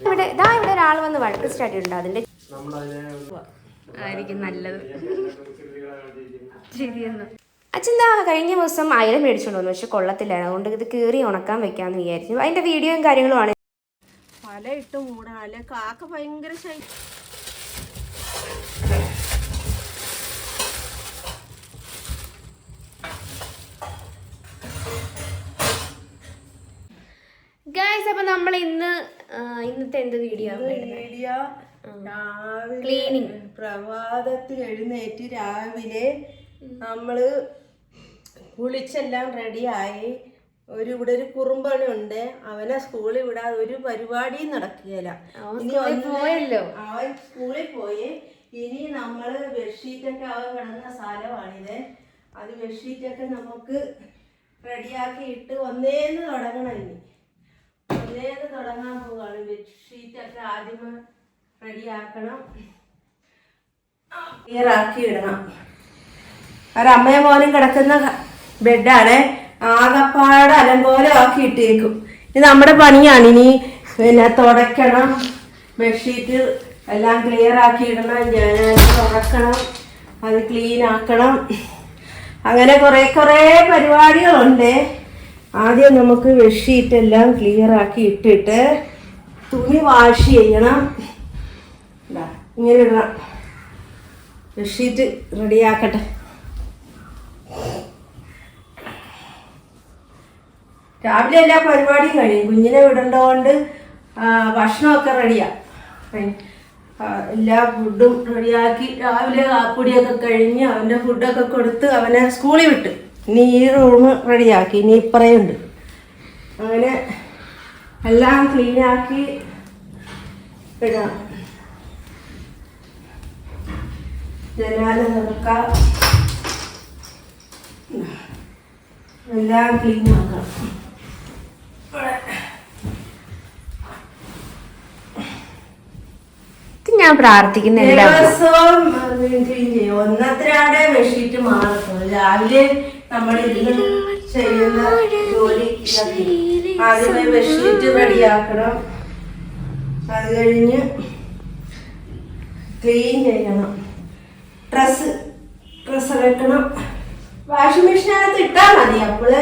ഇവിടെ ഇതാ ഇവിടെ ഒരാൾ വന്ന് വഴക്ക് സ്റ്റാർട്ട് അതിന്റെ ആയിരിക്കും നല്ലത്. ശരിയെന്ന്. അച്ഛൻ ദാ കഴിഞ്ഞ ദിവസം അയല മേടിച്ചോണ്ട് വന്നു. പക്ഷെ കൊള്ളത്തില്ലായിരുന്നു. അതുകൊണ്ട് ഇത് കീറി ഉണക്കാൻ വെക്കാന്ന് വിചാരിച്ചു. അതിന്റെ വീഡിയോയും കാര്യങ്ങളുമാണ്. പല ഇട്ട് അല്ലെ കാക്ക ഭയങ്കര ശൈ ഗായ്സ് അപ്പൊ നമ്മൾ ഇന്ന് ആ, ഇന്നത്തെ എന്ത് വീഡിയോ വീഡിയോ Cleaning. പ്രഭാതത്തിൽ എഴുന്നേറ്റ് രാവിലെ നമ്മൾ കുളിച്ചെല്ലാം റെഡിയായി. ഒരു ഇവിടെ ഒരു കുറുമ്പണി ഉണ്ട് അവനെ സ്കൂളിൽ വിടാതെ ഒരു പരിപാടിയും നടക്കുകയില്ല. ഇനി പോയല്ലോ. അവൻ സ്കൂളിൽ പോയി. ഇനി നമ്മൾ ബെഡ്ഷീറ്റൊക്കെ അവൻ കിടന്ന സ്ഥലമാണിത്. അത് ബെഡ്ഷീറ്റൊക്കെ നമുക്ക് റെഡിയാക്കി ഇട്ട് ഒന്നേന്ന് തുടങ്ങണം ഇനി. ഒന്നേന്ന് തുടങ്ങാൻ പോവുകയാണ് ബെഡ്ഷീറ്റൊക്കെ ആദ്യം റെഡിയാക്കണം ക്ലിയറാക്കി ഇടണം. ഒരമ്മയും മോനും കിടക്കുന്ന ബെഡാണ്. ആകപ്പാട് അലങ്കോലം ആക്കി ഇട്ടേക്കും. ഇത് നമ്മുടെ പണിയാണ്. ഇനി പിന്നെ തുടയ്ക്കണം. ബെഡ്ഷീറ്റ് എല്ലാം ക്ലിയർ ആക്കി ഇടണം. ഞാൻ തുറക്കണം. അത് ക്ലീൻ ആക്കണം. അങ്ങനെ കുറേ കുറേ പരിപാടികളുണ്ട്. ആദ്യം നമുക്ക് ബെഡ്ഷീറ്റ് എല്ലാം ക്ലിയർ ആക്കി ഇട്ടിട്ട് തുണി വാഷ് ചെയ്യണം. ഇങ്ങനെ ഇടണം ബെഡ്ഷീറ്റ് റെഡിയാക്കട്ടെ രാവിലെ എല്ലാ പരിപാടിയും കഴിയും. കുഞ്ഞിനെ വിടേണ്ടതുകൊണ്ട് ഭക്ഷണമൊക്കെ റെഡിയാ ആ, എല്ലാ ഫുഡും റെഡിയാക്കി രാവിലെ കാപ്പൊടിയൊക്കെ കഴിഞ്ഞ് അവന്റെ ഫുഡൊക്കെ കൊടുത്ത് അവനെ സ്കൂളിൽ വിട്ട്. ഇനി ഈ റൂം റെഡിയാക്കി ഇനി ഇപ്പറയുണ്ട് അങ്ങനെ എല്ലാം ക്ലീനാക്കി ഇടാം. ജനാല തുറക്കാം എല്ലാം ക്ലീനാക്കാം. ഞാൻ പ്രാർത്ഥിക്കുന്ന ദിവസവും ക്ലീൻ ചെയ്യും. ഒന്നത്തിനാടെ ബെഡ്ഷീറ്റ് മാറത്തുള്ളൂ. രാവിലെ നമ്മൾ ഇന്ന് ചെയ്യുന്ന ജോലി ആദ്യമായി ആദ്യമേ ബെഡ്ഷീറ്റ് റെഡിയാക്കണം. അത് കഴിഞ്ഞ് ക്ലീൻ ചെയ്യണം. ഡ്രസ്സ് ഡ്രസ്സ് വെക്കണം. വാഷിംഗ് മെഷീനകത്ത് ഇട്ടാൽ മതി. അപ്പോൾ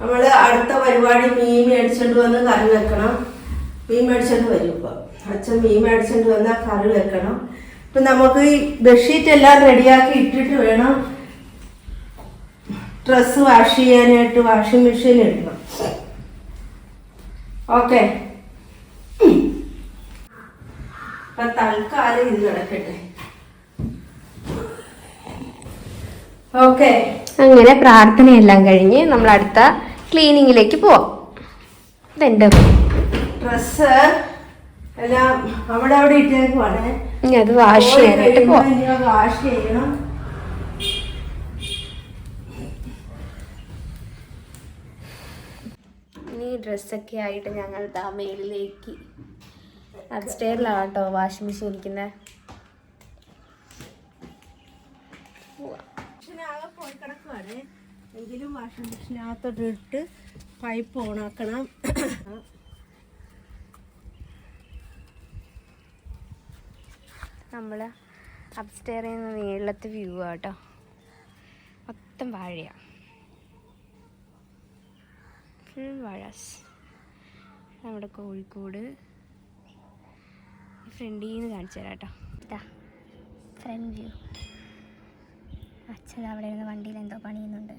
നമ്മൾ അടുത്ത പരിപാടി മീൻ മേടിച്ചോണ്ട് വന്ന് കറി വെക്കണം. മീൻ മേടിച്ചോണ്ട് വരും ഇപ്പോൾ അച്ഛൻ മീൻ മേടിച്ചോണ്ട് വന്നാൽ കറി വെക്കണം. ഇപ്പം നമുക്ക് ഈ ബെഡ്ഷീറ്റ് എല്ലാം റെഡിയാക്കി ഇട്ടിട്ട് വേണം ഡ്രസ്സ് വാഷ് ചെയ്യാനായിട്ട് വാഷിംഗ് മെഷീൻ ഇടണം. ഓക്കെ. അപ്പൊ തൽക്കാലം ഇത് കിടക്കട്ടെ ഓക്കെ. അങ്ങനെ പ്രാർത്ഥനയെല്ലാം കഴിഞ്ഞ് നമ്മൾ അടുത്ത ക്ലീനിങ്ങിലേക്ക് പോവാം. ഇതെന്റെ ഡ്രസ്സ് എല്ലാം അവിടെ അവിടെ ഇട്ടേക്കുവാണ്. ഇനി അത് വാഷ് ചെയ്യാനായിട്ട് പോവാം. വാഷ് ചെയ്യണം. ഡ്രസ്സൊക്കെ ആയിട്ട് ഞങ്ങൾ ആ മേളിലേക്ക് അപ്സ്റ്റേറിലാണ് കേട്ടോ വാഷിംഗ് മെഷീൻ ഇരിക്കുന്നത് പോയി കിടക്കുവാണ്. എങ്കിലും വാഷിംഗ് മെഷീനകത്തോട്ട് ഇട്ട് പൈപ്പ് ഓണാക്കണം നമ്മൾ അപ്സ്റ്റേറിൽ നിന്ന് നീളത്തെ വ്യൂ ആട്ടോ. മൊത്തം വാഴയാണ് വാഴാസ്. നമ്മുടെ കോഴിക്കോട്. ഫ്രണ്ടിൽ നിന്ന് കാണിച്ചു തരാം കേട്ടോ. ഫ്രണ്ട് വ്യൂ അച്ഛൻ അവിടെ ഇരുന്ന് വണ്ടിയിൽ എന്തോ പണിയുന്നുണ്ട്.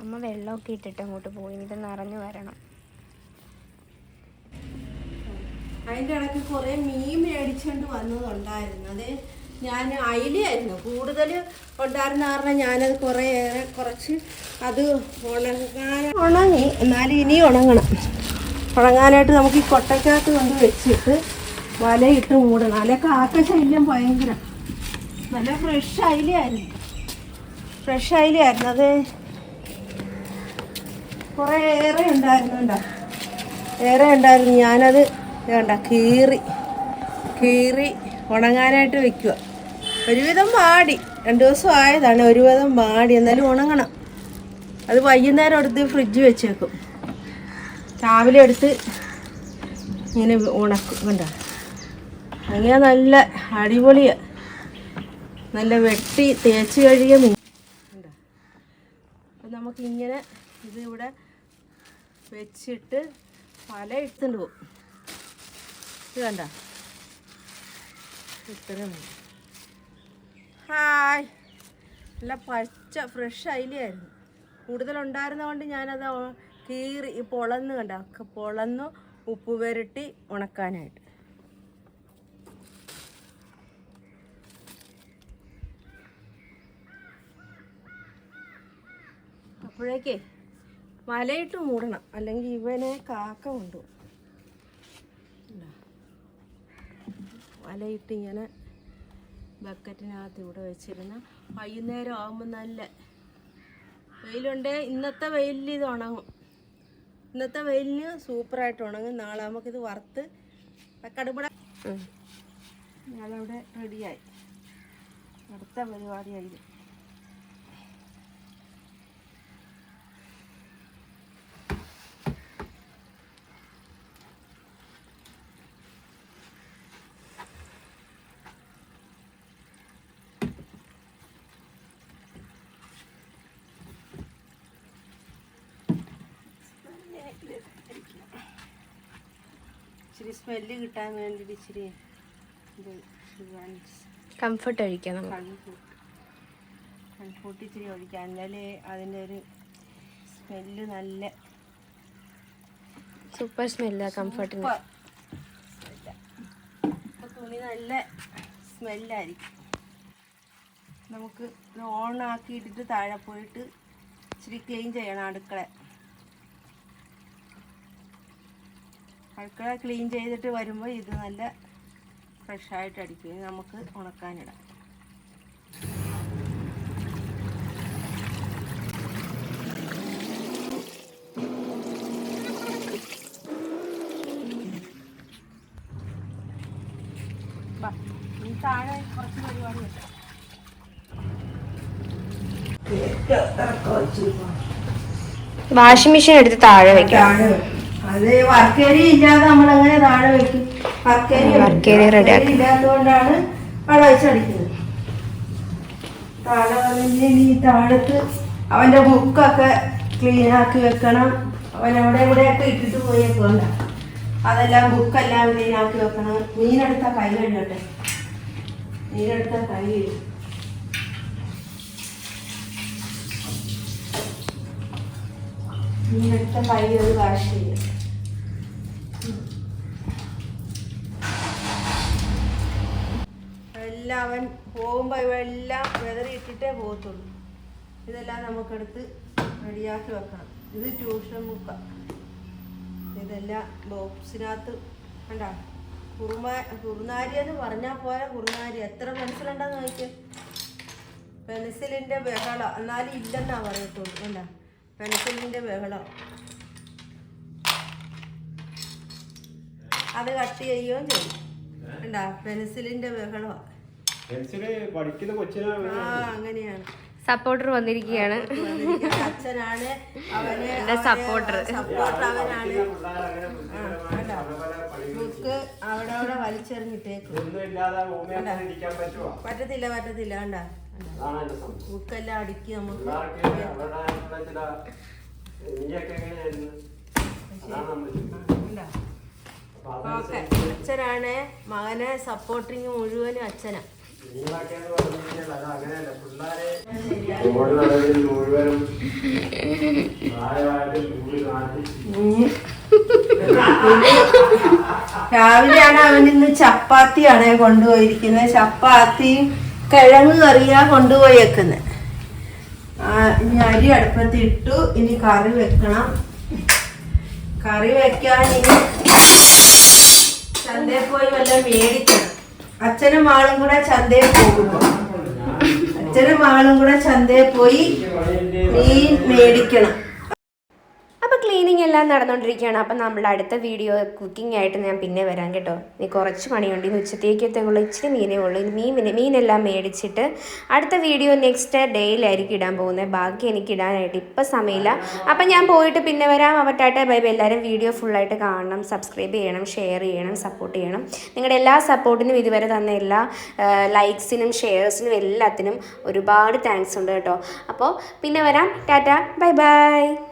അമ്മ വെള്ളമൊക്കെ ഇട്ടിട്ട് അങ്ങോട്ട് പോയി. ഇത് നിറഞ്ഞു വരണം. അതിന്റെ ഇടയ്ക്ക് കുറേ മീൻ മേടിച്ചുകൊണ്ട് വന്നതുണ്ടായിരുന്നു. അത് ഞാൻ അയിലായിരുന്നു കൂടുതൽ ഉണ്ടായിരുന്ന കാരണം ഞാനത് കുറേ ഏറെ കുറച്ച് അത് ഉണങ്ങാൻ ഉണങ്ങി. എന്നാലും ഇനി ഉണങ്ങണം. ഉണങ്ങാനായിട്ട് നമുക്ക് ഈ കൊട്ടക്കകത്ത് കൊണ്ട് വെച്ചിട്ട് വലയിട്ട് മൂടണം. അല്ലെ കാക്ക ശല്യം ഭയങ്കര. നല്ല ഫ്രഷ് അയിലായിരുന്നു ഫ്രഷ് അയിലായിരുന്നു അത് കുറേ ഏറെ ഉണ്ടായിരുന്നുണ്ടോ ഏറെ ഉണ്ടായിരുന്നു. ഞാനത് വേണ്ട കീറി കീറി ഉണങ്ങാനായിട്ട് വെക്കുക ഒരുവിധം വാടി. രണ്ടു ദിവസം ആയതാണ് ഒരുവിധം വാടി. എന്നാലും ഉണങ്ങണം. അത് വൈകുന്നേരം എടുത്ത് ഫ്രിഡ്ജ് വെച്ചേക്കും. രാവിലെ എടുത്ത് ഇങ്ങനെ ഉണക്കും. കണ്ടോ? അങ്ങനെ നല്ല അടിപൊളിയ നല്ല വെട്ടി തേച്ച് കഴുകിയ മീൻ? അപ്പം നമുക്കിങ്ങനെ ഇത് ഇവിടെ വെച്ചിട്ട് പല എടുത്തുകൊണ്ട് പോകും. ഇത് കണ്ട? ഇത്രയും. ഹായ്. നല്ല പച്ച ഫ്രഷ് അയിലായിരുന്നു. കൂടുതൽ ഉണ്ടായിരുന്നതുകൊണ്ട് ഞാനത് കീറി പൊളന്ന് കണ്ട? പൊളന്ന് ഉപ്പ് പുരട്ടി ഉണക്കാനായിട്ട്. അപ്പോഴേക്കേ വലയിട്ട് മൂടണം. അല്ലെങ്കിൽ ഇവനെ കാക്ക കൊണ്ടുപോകും. വലയിട്ട് ഇങ്ങനെ ബക്കറ്റിനകത്ത് ഇവിടെ വെച്ചിരുന്ന വൈകുന്നേരം ആകുമ്പോൾ നല്ല വെയിലുണ്ട്. ഇന്നത്തെ വെയിലിൽ ഇത് ഉണങ്ങും. ഇന്നത്തെ വെയിലിന് സൂപ്പറായിട്ട് ഉണങ്ങും. നാളെ നമുക്കിത് വറുത്ത് കടുപട ഞങ്ങളവിടെ റെഡിയായി അടുത്ത പരിപാടിയായി ഇത്. ഇച്ചിരി സ്മെല്ല് കിട്ടാൻ വേണ്ടിയിട്ട് ഇച്ചിരി ഇത് കംഫർട്ട് നമുക്ക്. കൺഫൂട്ട് കൺഫൂട്ട് ഇച്ചിരി ഒഴിക്കാം. എന്നാലേ അതിന്റെ ഒരു സ്മെല്ല് നല്ല സൂപ്പർ സ്മെല്ല കംഫർട്ടിന് ഇപ്പൊ തുണി നല്ല സ്മെല്ലായിരിക്കും നമുക്ക് ഓണാക്കി ഓൺ ആക്കിയിട്ടിട്ട് താഴെ പോയിട്ട് ഇച്ചിരി ക്ലീൻ ചെയ്യണം അടുക്കള. അടുക്കള ക്ലീൻ ചെയ്തിട്ട് വരുമ്പോൾ ഇത് നല്ല ഫ്രഷായിട്ട് അടിക്കും. നമുക്ക് ഉണക്കാനിടാം. താഴെ കുറച്ച് വാഷിംഗ് മെഷീൻ എടുത്ത് താഴെ വെക്കും. അത് വർക്കേരി ഇല്ലാതെ നമ്മൾ അങ്ങനെ താഴെ വെക്കും. വർക്കേരി ready ആക്കി. ഇല്ലാത്തതുകൊണ്ടാണ് അവിടെ വെച്ചടിക്കുന്നത് താഴെ വന്നിട്ട് ഈ താഴത്ത് അവന്റെ ബുക്കൊക്കെ ക്ലീൻ ആക്കി വെക്കണം. അവൻ അവിടെ ഇവിടെയൊക്കെ ഇട്ടിട്ട് പോയേക്കോണ്ട അതെല്ലാം ബുക്കെല്ലാം ക്ലീൻ ആക്കി വെക്കണം. മീനെടുത്ത കൈ കഴുകട്ടെ. മീനെടുത്ത കൈ കഴുകും. മീനെടുത്ത കൈ ഒരു വാഷ് ചെയ്യും എല്ലാം അവൻ പോകുമ്പോൾ ഇവയെല്ലാം വെതറിയിട്ടിട്ടേ പോകത്തുള്ളൂ. ഇതെല്ലാം നമുക്കെടുത്ത് റെഡിയാക്കി വെക്കണം. ഇത് ട്യൂഷൻ ബുക്കാണ് ഇതെല്ലാം ബോക്സിനകത്ത് കണ്ട? കുറുമ കുറുനാരി എന്ന് പറഞ്ഞാൽ പോരാ കുറുനാരി. എത്ര പെൻസിലുണ്ടെന്ന് നോക്കിയേ. പെൻസിലിന്റെ ബഹളം. എന്നാലും ഇല്ലെന്നാ പറയത്തുള്ളൂ. വേണ്ട പെൻസിലിന്റെ ബഹളം. അത് കട്ട് ചെയ്യുകയും ചെയ്യും. കണ്ട? പെൻസിലിന്റെ ബഹളമാണ് സപ്പോർട്ടർ വന്നിരിക്കുകയാണ്. അച്ഛനാണ് അവന് എന്റെ supporter. സപ്പോർട്ടർ. അവനാണ്. ബുക്ക് അവിടെ അവിടെ വലിച്ചെറിഞ്ഞിട്ടേക്കും. പറ്റത്തില്ല പറ്റത്തില്ല കണ്ട? ബുക്കെല്ലാം അടുക്കി നമുക്ക് അച്ഛനാണ് മകനെ സപ്പോർട്ടിങ് മുഴുവനും അച്ഛനാ. രാവിലെയാണ് അവൻ ഇന്ന് ചപ്പാത്തിയാണ് കൊണ്ടുപോയിരിക്കുന്നത്. ചപ്പാത്തി കിഴങ്ങ് കറിയാ കൊണ്ടുപോയേക്കുന്നത് ഇനി അരി അടുപ്പത്ത് ഇട്ടു. ഇനി കറി വെക്കണം. കറി വെക്കാൻ ഇനി ചന്തയിൽ പോയി വല്ല മേടിക്കണം. അച്ഛനും ആളും കൂടെ ചന്തയിൽ പോകുന്നു. അച്ഛനും ആളും കൂടെ ചന്തയിൽ പോയി മീൻ മേടിക്കണം. എല്ലാം നടന്നുകൊണ്ടിരിക്കുകയാണ് അപ്പം നമ്മൾ അടുത്ത വീഡിയോ കുക്കിംഗ് ആയിട്ട് ഞാൻ പിന്നെ വരാം കേട്ടോ. നീ കുറച്ച് പണിയുണ്ട്. ഇന്ന് ഉച്ചത്തേക്കത്തേക്കുള്ള ഇച്ചിരി മീനേ ഉള്ളൂ. ഇനി മീൻ മീനെല്ലാം മേടിച്ചിട്ട് അടുത്ത വീഡിയോ നെക്സ്റ്റ് ഡേയിലായിരിക്കും ഇടാൻ പോകുന്നത്. ബാക്കി എനിക്ക് ഇടാനായിട്ട് ഇപ്പം സമയമില്ല. അപ്പം ഞാൻ പോയിട്ട് പിന്നെ വരാം. അവട്ടായിട്ട് ബൈ ബൈ. എല്ലാവരും വീഡിയോ ഫുള്ളായിട്ട് കാണണം. സബ്സ്ക്രൈബ് ചെയ്യണം. ഷെയർ ചെയ്യണം. സപ്പോർട്ട് ചെയ്യണം. നിങ്ങളുടെ എല്ലാ സപ്പോർട്ടിനും ഇതുവരെ തന്ന എല്ലാ ലൈക്സിനും ഷെയർസിനും എല്ലാത്തിനും ഒരുപാട് താങ്ക്സ് ഉണ്ട് കേട്ടോ. അപ്പോൾ പിന്നെ വരാം. Ta-ta bye bye.